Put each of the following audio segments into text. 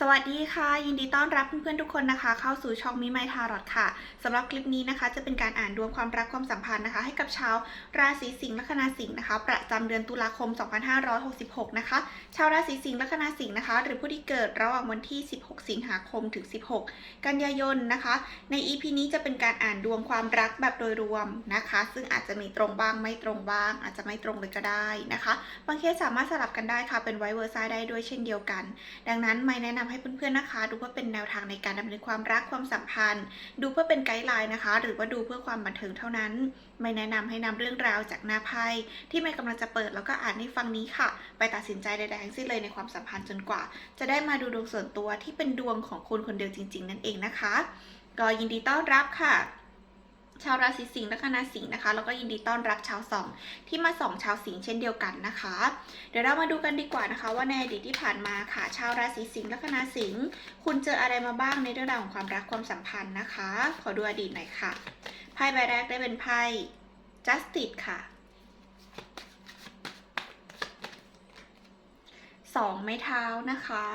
สวัสดีค่ะ ยินดีต้อนรับเพื่อนๆทุกคนนะคะ เข้าสู่ช่องมิไมทารอตค่ะสำหรับคลิปนี้นะคะ จะเป็นการอ่านดวงความรักความสัมพันธ์นะคะ ให้กับชาวราศีสิงห์ลัคนาสิงห์นะคะ ประจำเดือนตุลาคม 2566 นะคะ ชาวราศีสิงห์ลัคนาสิงห์นะคะ หรือผู้ที่เกิดระหว่างวันที่ 16 สิงหาคมถึง 16 กันยายนนะคะ ใน EP นี้จะเป็นการอ่านดวงความรักแบบโดยรวมนะคะ ซึ่งอาจจะมีตรงบ้างไม่ตรงบ้าง อาจจะไม่ตรงเลยก็ได้นะคะ บางเคสสามารถสลับกันได้ค่ะเป็นไวเวอร์ซ่าได้ด้วยเช่นเดียวกัน ดังนั้นไม่แนะนาให้เพื่อนๆนะคะ ดูเพื่อเป็นแนวทางในการดำเนินความรักความสัมพันธ์ ดูเพื่อเป็นไกด์ไลน์นะคะ หรือว่าดูเพื่อความบันเทิงเท่านั้น ไม่แนะนำให้นำเรื่องราวจากหน้าไพ่ที่ไม่กำลังจะเปิดแล้วก็อ่านให้ฟังนี้ค่ะ ไปตัดสินใจใดๆทั้งสิ้นเลยในความสัมพันธ์จนกว่า จะได้มาดูดวงส่วนตัวที่เป็นดวงของคุณคนเดียวจริง ๆ นั่นเองนะคะ ก็ยินดีต้อนรับค่ะ ชาวราศีสิงห์และคณะสิงห์นะคะแล้วก็ยินดีต้อนรับชาวสองที่มาส่องชาวสิงห์เช่นเดียวกันนะคะ เดี๋ยวเรามาดูกันดีกว่านะคะ ว่าในอดีตที่ผ่านมาค่ะ ชาวราศีสิงห์และคณะสิงห์คุณเจออะไรมาบ้างในเรื่องราวของความรักความสัมพันธ์นะคะ ขอดูอดีตหน่อยค่ะไพ่ใบแรกได้เป็นไพ่ justice ค่ะสองไม้เท้านะคะ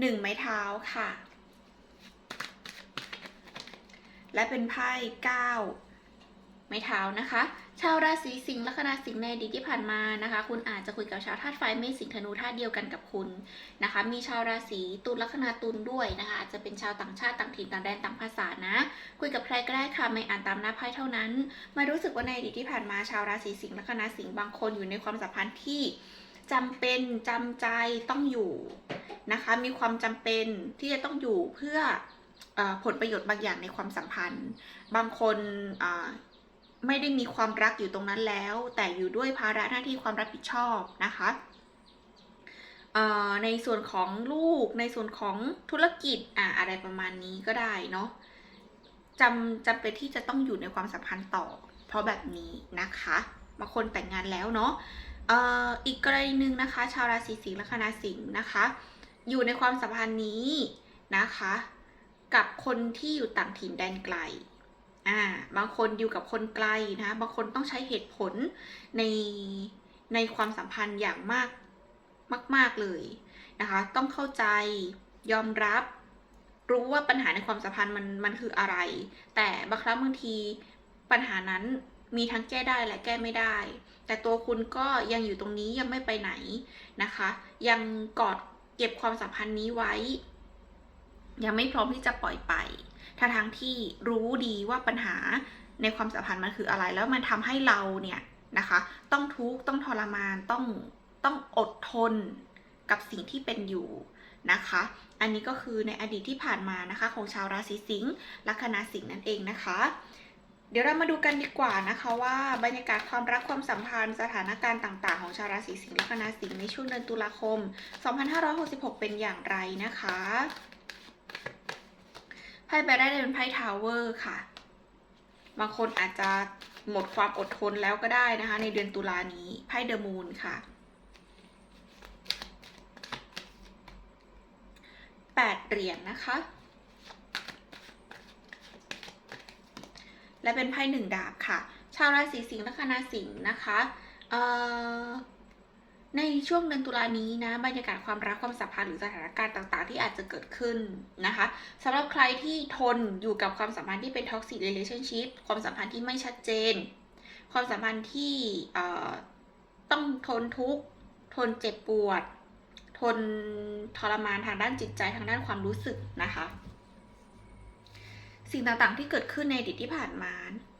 หนึ่งไม้เท้าค่ะ และเป็นไพ่เก้าไม้เท้านะคะ ชาวราศีสิงห์ลัคนาสิงห์ในอดีตที่ผ่านมานะคะ คุณอาจจะคุยกับชาวธาตุไฟเมษสิงห์ธนูธาตุเดียวกันกับคุณนะคะ มีชาวราศีตุลลัคนาตุลด้วยนะคะ อาจจะเป็นชาวต่างชาติต่างถิ่นต่างแดนต่างภาษานะ คุยกับใครก็ได้ค่ะไม่อ่านตามหน้าไพ่เท่านั้น มารู้สึกว่าในอดีตที่ผ่านมาชาวราศีสิงห์ลัคนาสิงห์บางคนอยู่ในความสัมพันธ์ที่จำเป็นจำใจต้องอยู่นะคะ มีความจำเป็นที่จะต้องอยู่เพื่อ ผลประโยชน์บางอย่างในความสัมพันธ์ บางคนไม่ได้มีความรักอยู่ตรงนั้นแล้ว แต่อยู่ด้วยภาระหน้าที่ความรับผิดชอบนะคะในส่วนของลูกในส่วนของธุรกิจอะอะไรประมาณนี้ก็ได้เนาะจำจำเป็นที่จะต้องอยู่ในความสัมพันธ์ต่อ เพราะแบบนี้นะคะบางคนแต่งงานแล้วเนาะอ่ออีกกรณีหนึ่งนะคะ ชาวราศีสิงห์และคณะสิงห์นะคะ อยู่ในความสัมพันธ์นี้นะคะ กับคนที่อยู่ต่างถิ่นแดนไกลอ่าบางคนอยู่กับคนไกลนะบางคนต้องใช้เหตุผลในในความสัมพันธ์อย่างมากมาก ๆ เลยนะคะ ต้องเข้าใจยอมรับ รู้ว่าปัญหาในความสัมพันธ์มันมันคืออะไร แต่บางครั้งบางทีปัญหานั้นมีทั้งแก้ได้และแก้ไม่ได้ แต่ตัวคุณก็ยังอยู่ตรงนี้ยังไม่ไปไหนนะคะ ยังกอดเก็บความสัมพันธ์นี้ไว้ ยังไม่พร้อมที่จะปล่อยไปทั้งทงๆที่รู้ดีว่าปัญหาในความสัมพันธ์มันคืออะไร แล้วมันทำให้เราเนี่ยนะคะ ต้องทุกข์ต้องทรมานต้องต้องอดทนกับสิ่งที่เป็นอยู่นะคะ อันนี้ก็คือในอดีตที่ผ่านมานะคะ ของชาวราศีสิงห์ลัคนาสิงห์นั่นเองนะคะ เดี๋ยวเรามาดูกันดีกว่านะคะว่าบรรยากาศความรักความสัมพันธ์สถานการณ์ต่าง ๆ ของชาวราศีสิงห์ลัคนาสิงห์ในช่วงเดือนตุลาคม 2566 เป็นอย่างไรนะคะ ไพ่ใบแรกได้เป็นไพ่ทาวเวอร์ค่ะ บางคนอาจจะหมดความอดทนแล้วก็ได้นะคะ ในเดือนตุลานี้ไพ่เดอะมูนค่ะแปดเหรียญนนะคะ และเป็นไพ่หนึ่งดาบค่ะ ชาวราศีสิงห์ละคณะสิงห์นะคะ เอ่อ ในช่วงเดือนตุลานี้นะบรรยากาศความรักความสัมพันธ์หรือสถานการณ์ต่าง ๆ ที่อาจจะเกิดขึ้นนะคะสำหรับใครที่ทนอยู่กับความสัมพันธ์ที่เป็น toxic relationship ความสัมพันธ์ที่ไม่ชัดเจน ความสัมพันธ์ที่เอ่อต้องทนทุกข์ทนเจ็บปวด ทนทรมานทางด้านจิตใจทางด้านความรู้สึกนะคะ สิ่งต่างๆที่เกิดขึ้นในอดีตที่ผ่านมา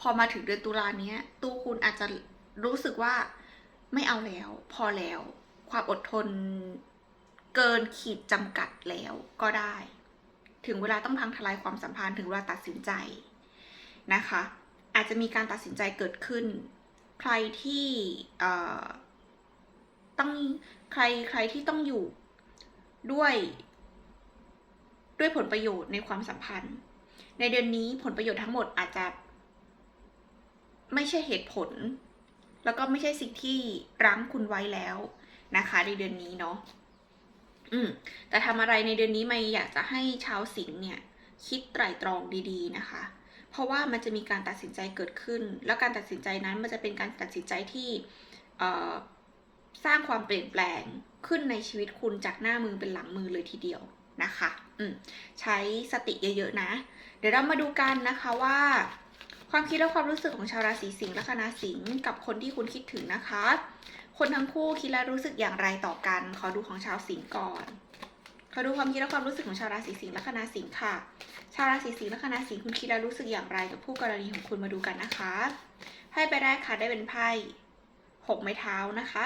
พอมาถึงเดือนตุลาเนี้ยตัวคุณอาจจะรู้สึกว่า ไม่เอาแล้ว พอแล้ว ความอดทนเกินขีดจำกัดแล้วก็ได้ ถึงเวลาต้องพังทลายความสัมพันธ์ถึงเวลาตัดสินใจนะคะ อาจจะมีการตัดสินใจเกิดขึ้น ใครที่ต้องใครใครที่ต้องอยู่ด้วยด้วยผลประโยชน์ในความสัมพันธ์ ในเดือนนี้ผลประโยชน์ทั้งหมดอาจจะ ไม่ใช่เหตุผล แล้วก็ไม่ใช่สิ่งที่รั้งคุณไว้แล้วนะคะในเดือนนี้เนาะอืมแต่ทำอะไรในเดือนนี้ไม่อยากจะให้ชาวสิงห์เนี่ย คิดไตร่ตรองดีๆนะคะ เพราะว่ามันจะมีการตัดสินใจเกิดขึ้น แล้วการตัดสินใจนั้นมันจะเป็นการตัดสินใจที่เอ่อสร้างความเปลี่ยนแปลงขึ้นในชีวิตคุณจากหน้ามือเป็นหลังมือเลยทีเดียวนะคะ อืมใช้สติเยอะๆนะ เดี๋ยวเรามาดูกันนะคะว่า ความคิดและความรู้สึกของชาวราศีสิงห์และคณะสิงห์กับคนที่คุณคิดถึงนะคะ คนทั้งคู่คิดและรู้สึกอย่างไรต่อกัน ขอดูของชาวสิงห์ก่อน ขอดูความคิดและความรู้สึกของชาวราศีสิงห์และคณะสิงห์ค่ะ ชาวราศีสิงห์และคณะสิงห์คุณคิดและรู้สึกอย่างไรกับผู้กรณีของคุณมาดูกันนะคะไพ่ใบแรกค่ะได้เป็นไพ่หกไม้เท้านะคะ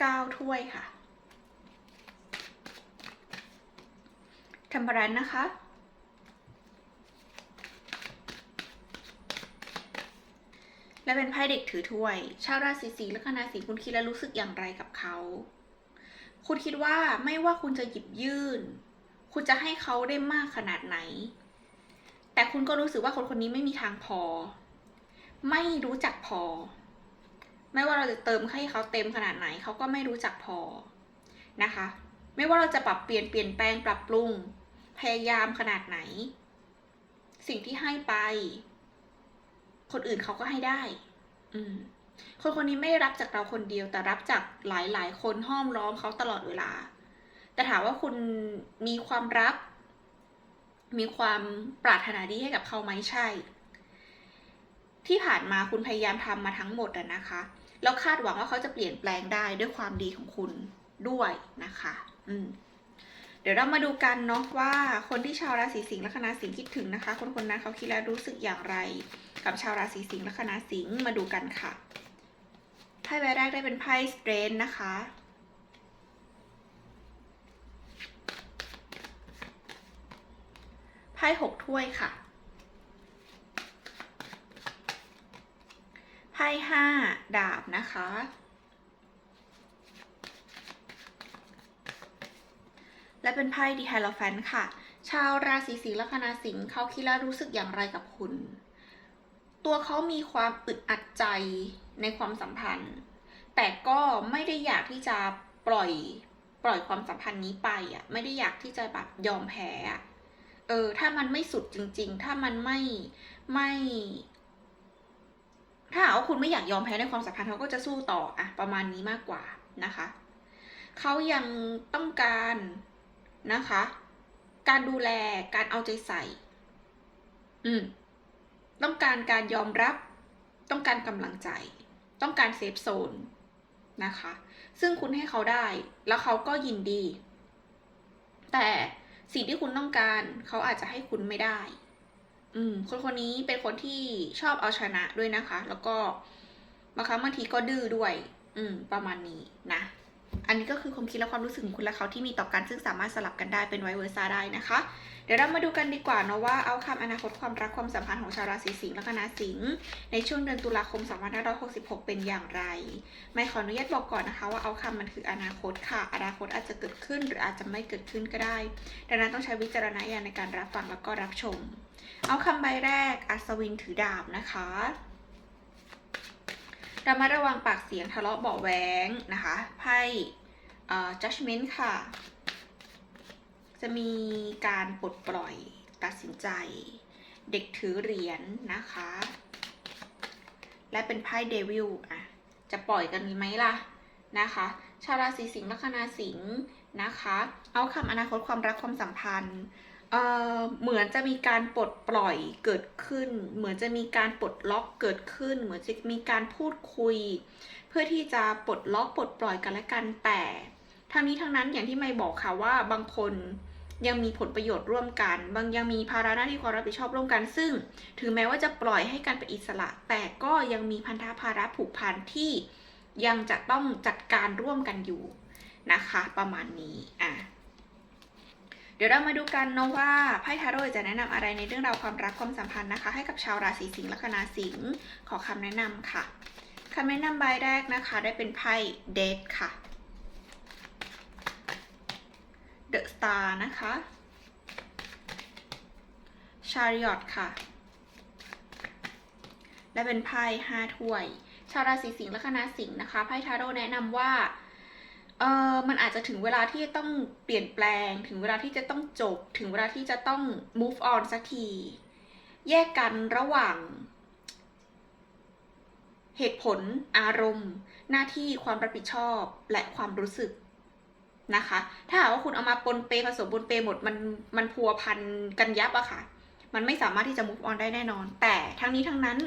เก้าถ้วยค่ะทมเพรันนะคะ และเป็นไพ่เด็กถือถ้วย ชาวราศีสิงห์และคณะสิงห์คุณคิดและรู้สึกอย่างไรกับเขา คุณคิดว่าไม่ว่าคุณจะหยิบยื่น คุณจะให้เขาได้มากขนาดไหน แต่คุณก็รู้สึกว่าคนคนนี้ไม่มีทางพอ ไม่รู้จักพอ ไม่ว่าเราจะเติมให้เขาเต็มขนาดไหน เขาก็ไม่รู้จักพอนะคะ ไม่ว่าเราจะปรับเปลี่ยนเปลี่ยนแปลงปรับปรุง พยายามขนาดไหน สิ่งที่ให้ไป คนอื่นเขาก็ให้ได้ อืมคนคนนี้ไม่ได้รับจากเราคนเดียว แต่รับจากหลายๆ คนห้อมล้อมเขาตลอดเวลา แต่ถามว่าคุณมีความรัก มีความปรารถนาดีให้กับเขาไหมใช่ ที่ผ่านมาคุณพยายามทำมาทั้งหมดอะนะคะ แล้วคาดหวังว่าเขาจะเปลี่ยนแปลงได้ด้วยความดีของคุณด้วยนะคะ อืม เดี๋ยวเรามาดูกันเนาะว่าคนที่ชาวราศีสิงห์และคณะสิงห์คิดถึงนะคะ คนคนนั้นเขาคิดแล้วรู้สึกอย่างไร กับชาวราศีสิงห์และคณะสิงห์มาดูกันค่ะไพ่ใบแรกได้เป็นไพ่สเตรนนะคะไพ่หกถ้วยค่ะไพ่ห้าดาบนะคะ และ เป็นไพ่ดีไฮโลแฟนค่ะ ชาวราศีสิงห์ละคณะสิงห์เขาคิดแล้วรู้สึกอย่างไรกับคุณ ตัวเขามีความอึดอัดใจในความสัมพันธ์ แต่ก็ไม่ได้อยากที่จะปล่อยปล่อยความสัมพันธ์นี้ไปอะ ไม่ได้อยากที่จะแบบยอมแพ้อะเออ ถ้ามันไม่สุดจริง ๆ ถ้ามันไม่ไม่ ถ้าหากว่าคุณไม่อยากยอมแพ้ในความสัมพันธ์เขาก็จะสู้ต่ออะประมาณนี้มากกว่านะคะ เขายังต้องการ นะคะ การดูแลการเอาใจใส่ อืม ต้องการการยอมรับ ต้องการกำลังใจ ต้องการเซฟโซนนะคะ ซึ่งคุณให้เขาได้ แล้วเขาก็ยินดี แต่สิ่งที่คุณต้องการ เขาอาจจะให้คุณไม่ได้ อืม คนคนนี้เป็นคนที่ชอบเอาชนะด้วยนะคะ แล้วก็บางครั้งบางทีก็ดื้อด้วย อืม ประมาณนี้นะ อันนี้ก็คือความคิดและความรู้สึกของคุณและเขาที่มีต่อกันซึ่งสามารถสลับกันได้เป็นไวเวอร์ซาได้นะคะ เดี๋ยวเรามาดูกันดีกว่าเนาะว่าเอาคำอนาคตความรักความสัมพันธ์ของชาวราศีสิงห์และคณะสิงห์ในช่วงเดือนตุลาคม 2566 เป็นอย่างไร ไม่ขออนุญาตบอกก่อนนะคะว่าเอาคำมันคืออนาคตค่ะ อนาคตอาจจะเกิดขึ้นหรืออาจจะไม่เกิดขึ้นก็ได้ ดังนั้นต้องใช้วิจารณญาณในการรับฟังแล้วก็รับชม เอาคำใบแรกอัศวินถือดาบนะคะ ระมัดระวังปากเสียงทะเลาะเบาะแว้งนะคะไพ่ judgment ค่ะ จะมีการปลดปล่อยตัดสินใจ เด็กถือเหรียญนะคะ และเป็นไพ่เดวิลอะจะปล่อยกันไหมล่ะนะคะ ชาวราศีสิงห์ลัคนาสิงห์นะคะ เอาคำอนาคตความรักความสัมพันธ์ เหมือนจะมีการปลดปล่อยเกิดขึ้น เหมือนจะมีการปลดล็อกเกิดขึ้น เหมือนจะมีการพูดคุย เพื่อที่จะปลดล็อกปลดปล่อยกันและกันแต่ทั้งนี้ทั้งนั้นอย่างที่ไม่บอกค่ะว่าบางคนยังมีผลประโยชน์ร่วมกัน บางยังมีภาระหน้าที่ความรับผิดชอบร่วมกัน ซึ่ง ถึงแม้ว่าจะปล่อยให้กันเป็นอิสระ แต่ก็ยังมีพันธะภาระผูกพันที่ยังจะต้องจัดการร่วมกันอยู่นะคะ ประมาณนี้อะ เดี๋ยวเรามาดูกันเนาะว่าไพ่ทาโร่จะแนะนำอะไรในเรื่องราวความรักความสัมพันธ์นะคะ ให้กับชาวราศีสิงห์ละคณะสิงห์ขอคำแนะนำค่ะคำแนะนำใบแรกนะคะ ได้เป็นไพ่เดทค่ะ The Star นะคะ Chariot ค่ะ และเป็นไพ่ห้าถ้วย ชาวราศีสิงห์และคณะสิงห์นะคะ ไพ่ทาโร่แนะนำว่า เออมันอาจจะถึงเวลาที่จะต้องเปลี่ยนแปลง ถึงเวลาที่จะต้องจบ ถึงเวลาที่จะต้อง move on สักที แยกกันระหว่าง เหตุผล อารมณ์ หน้าที่ความรับผิดชอบและความรู้สึกนะคะ ถ้าหากว่าคุณเอามาปนเปผสมปนเปหมดมันมันพัวพันกันยับอะค่ะ มันไม่สามารถที่จะ move on ได้แน่นอน แต่ทั้งนี้ทั้งนั้น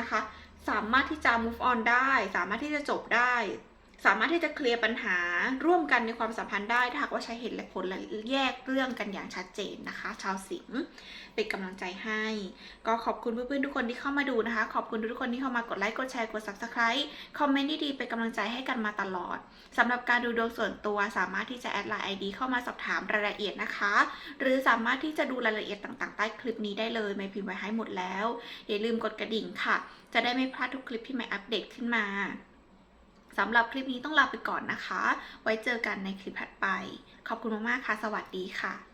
นะคะ สามารถที่จะ move on ได้ สามารถที่จะจบได้ สามารถที่จะเคลียร์ปัญหาร่วมกันในความสัมพันธ์ได้ถ้าหากว่าใช้เหตุและผลและแยกเรื่องกันอย่างชัดเจนนะคะ ชาวสิงห์เป็นกำลังใจให้ ก็ขอบคุณเพื่อนๆทุกคนที่เข้ามาดูนะคะ ขอบคุณทุกคนที่เข้ามากดไลค์กดแชร์กด subscribe คอมเมนต์ดีๆเป็นกำลังใจให้กันมาตลอดสำหรับการดูดวงส่วนตัวสามารถที่จะแอดไลน์ ID เข้ามาสอบถามรายละเอียดนะคะ หรือสามารถที่จะดูรายละเอียดต่างๆใต้คลิปนี้ได้เลยไม่พิมพ์ไว้ให้หมดแล้วอย่าลืมกดกระดิ่งค่ะ จะได้ไม่พลาดทุกคลิปที่ใหม่อัปเดตขึ้นมา สำหรับคลิปนี้ต้องลาไปก่อนนะคะ ไว้เจอกันในคลิปถัดไป ขอบคุณมากๆค่ะ สวัสดีค่ะ